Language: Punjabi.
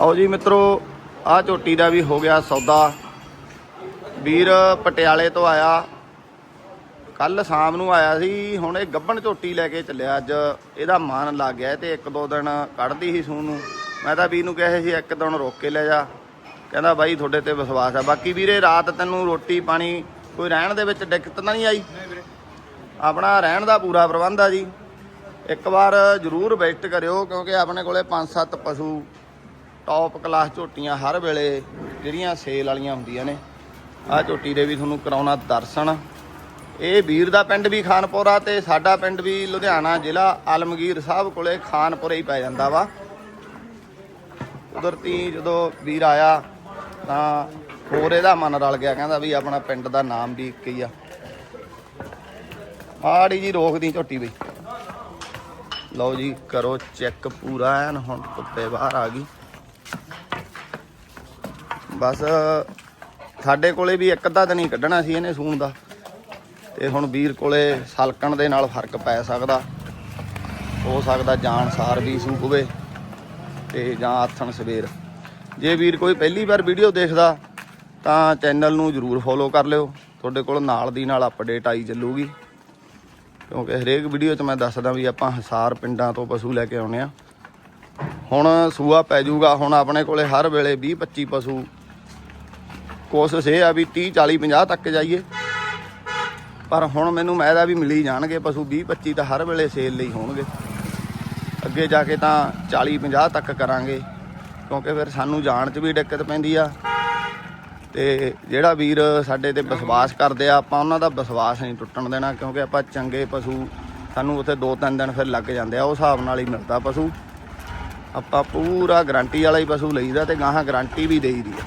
ਆਓ ਜੀ ਮਿੱਤਰੋ ਆ ਝੋਟੀ ਦਾ ਵੀ ਹੋ ਗਿਆ ਸੌਦਾ। ਵੀਰ ਪਟਿਆਲੇ ਤੋਂ ਆਇਆ। ਕੱਲ ਸ਼ਾਮ ਨੂੰ ਆਇਆ ਸੀ ਹੁਣ ਇਹ ਗੱਬਣ ਝੋਟੀ ਲੈ ਕੇ ਚੱਲਿਆ ਅੱਜ। ਇਹਦਾ ਮਨ ਲੱਗ ਗਿਆ ਤੇ ਇੱਕ ਦੋ ਦਿਨ ਕੱਢਦੀ ਸੀ ਸੂਨ ਨੂੰ। ਮੈਂ ਤਾਂ ਵੀਰ ਨੂੰ ਕਿਹਾ ਸੀ ਇੱਕ ਦਿਨ ਰੋਕ ਕੇ ਲੈ ਜਾ। ਕਹਿੰਦਾ ਬਾਈ ਤੁਹਾਡੇ ਤੇ ਵਿਸ਼ਵਾਸ ਆ। ਬਾਕੀ ਵੀਰੇ ਰਾਤ ਤੈਨੂੰ ਰੋਟੀ ਪਾਣੀ ਕੋਈ ਰਹਿਣ ਦੇ ਵਿੱਚ ਦਿੱਕਤ ਤਾਂ ਨਹੀਂ ਆਈ? ਆਪਣਾ ਰਹਿਣ ਦਾ ਪੂਰਾ ਪ੍ਰਬੰਧ ਆ ਜੀ। ਇੱਕ ਵਾਰ ਜ਼ਰੂਰ ਵਿਜ਼ਿਟ ਕਰਿਓ ਕਿਉਂਕਿ ਆਪਣੇ ਕੋਲੇ 5-7 ਪਸ਼ੂ ਟੌਪ ਕਲਾਸ ਝੋਟੀਆਂ ਹਰ ਵੇਲੇ ਜਿਹੜੀਆਂ ਸੇਲ ਵਾਲੀਆਂ ਹੁੰਦੀਆਂ ਨੇ। ਆਹ ਝੋਟੀ ਦੇ ਵੀ ਤੁਹਾਨੂੰ ਕਰਾਉਣਾ ਦਰਸ਼ਨ। ਇਹ ਵੀਰ ਦਾ ਪਿੰਡ ਵੀ ਖਾਨਪੁਰਾ ਤੇ ਸਾਡਾ ਪਿੰਡ ਵੀ ਲੁਧਿਆਣਾ ਜ਼ਿਲ੍ਹਾ ਆਲਮਗੀਰ ਸਾਹਿਬ ਕੋਲੇ ਖਾਨਪੁਰੇ ਹੀ ਪੈ ਜਾਂਦਾ ਵਾ। ਕੁਦਰਤੀ ਜਦੋਂ ਵੀਰ ਆਇਆ ਤਾਂ ਹੋਰ ਇਹਦਾ ਮਨ ਰਲ ਗਿਆ, ਕਹਿੰਦਾ ਵੀ ਆਪਣਾ ਪਿੰਡ ਦਾ ਨਾਮ ਵੀ ਇੱਕ ਹੀ ਆ। ਆੜੀ ਜੀ ਰੋਕਦੀ ਝੋਟੀ ਬਈ। ਲਓ ਜੀ, ਕਰੋ ਚੈੱਕ ਪੂਰਾ ਐਨ ਹੁਣ ਧੁੱਪੇ ਬਾਹਰ ਆ ਗਈ। ਬਸ, ਸਾਡੇ ਕੋਲੇ ਵੀ ਇੱਕ ਅੱਧਾ ਦਿਨ ਹੀ ਕੱਢਣਾ ਸੀ ਇਹਨੇ ਸੂਣ ਦਾ। ਤੇ ਹੁਣ ਵੀਰ ਕੋਲੇ ਸਲਕਣ ਦੇ ਨਾਲ ਫ਼ਰਕ ਪੈ ਸਕਦਾ। ਹੋ ਸਕਦਾ ਜਾਣ ਸਾਰ ਵੀ ਸੂ ਪਵੇ ਤੇ ਜਾਂ ਆਥਣ ਸਵੇਰ। ਜੇ ਵੀਰ ਕੋਈ ਪਹਿਲੀ ਵਾਰ ਵੀਡੀਓ ਦੇਖਦਾ, ਤਾਂ ਚੈਨਲ ਨੂੰ ਜਰੂਰ ਫੋਲੋ ਕਰ ਲਿਓ। ਤੁਹਾਡੇ ਕੋਲ ਨਾਲ ਦੀ ਨਾਲ ਅਪਡੇਟ ਆਈ ਚੱਲੂਗੀ। ਕਿਉਂਕਿ ਹਰੇਕ ਵੀਡੀਓ 'ਚ ਮੈਂ ਦੱਸਦਾ ਵੀ ਆਪਾਂ ਹਸਾਰ ਪਿੰਡਾਂ ਤੋਂ ਪਸ਼ੂ ਲੈ ਕੇ ਆਉਨੇ ਆ ਹੁਣ ਸੂਆ ਪੈ ਜਾਊਗਾ, ਹੁਣ ਆਪਣੇ ਕੋਲੇ ਹਰ ਵੇਲੇ 20 25 ਪਸ਼ੂ ਕੋਸ਼ਿਸ਼ ਇਹ ਆ ਵੀ 30 40 50 ਤੱਕ ਜਾਈਏ। ਪਰ ਹੁਣ ਮੈਨੂੰ ਮੈਂ ਦਾ ਵੀ ਮਿਲੀ ਜਾਣਗੇ, ਪਸ਼ੂ 20 25 ਤਾਂ ਹਰ ਵੇਲੇ ਸੇਲ ਲਈ ਹੋਣਗੇ। ਅੱਗੇ ਜਾ ਕੇ ਤਾਂ 40 50 ਤੱਕ ਕਰਾਂਗੇ, ਕਿਉਂਕਿ ਫਿਰ ਸਾਨੂੰ ਜਾਣ 'ਚ ਵੀ ਦਿੱਕਤ ਪੈਂਦੀ ਆ। ਤੇ ਜਿਹੜਾ ਵੀਰ ਸਾਡੇ ਤੇ ਵਿਸ਼ਵਾਸ ਕਰਦੇ ਆ, ਆਪਾਂ ਉਹਨਾਂ ਦਾ ਵਿਸ਼ਵਾਸ ਨਹੀਂ ਟੁੱਟਣ ਦੇਣਾ, ਕਿਉਂਕਿ ਆਪਾਂ ਚੰਗੇ ਪਸ਼ੂ, ਸਾਨੂੰ ਉੱਥੇ 2-3 ਦਿਨ ਫਿਰ ਲੱਗ ਜਾਂਦੇ ਆ, ਉਹ ਹਿਸਾਬ ਨਾਲ ਹੀ ਮਿਲਦਾ ਪਸ਼ੂ। ਆਪਾਂ ਪੂਰਾ ਗਾਰੰਟੀ ਵਾਲਾ ਹੀ ਪਸ਼ੂ ਲਈਦਾ ਤੇ ਗਾਹਾਂ ਗਾਰੰਟੀ ਵੀ ਦੇਈਦੀ ਆ।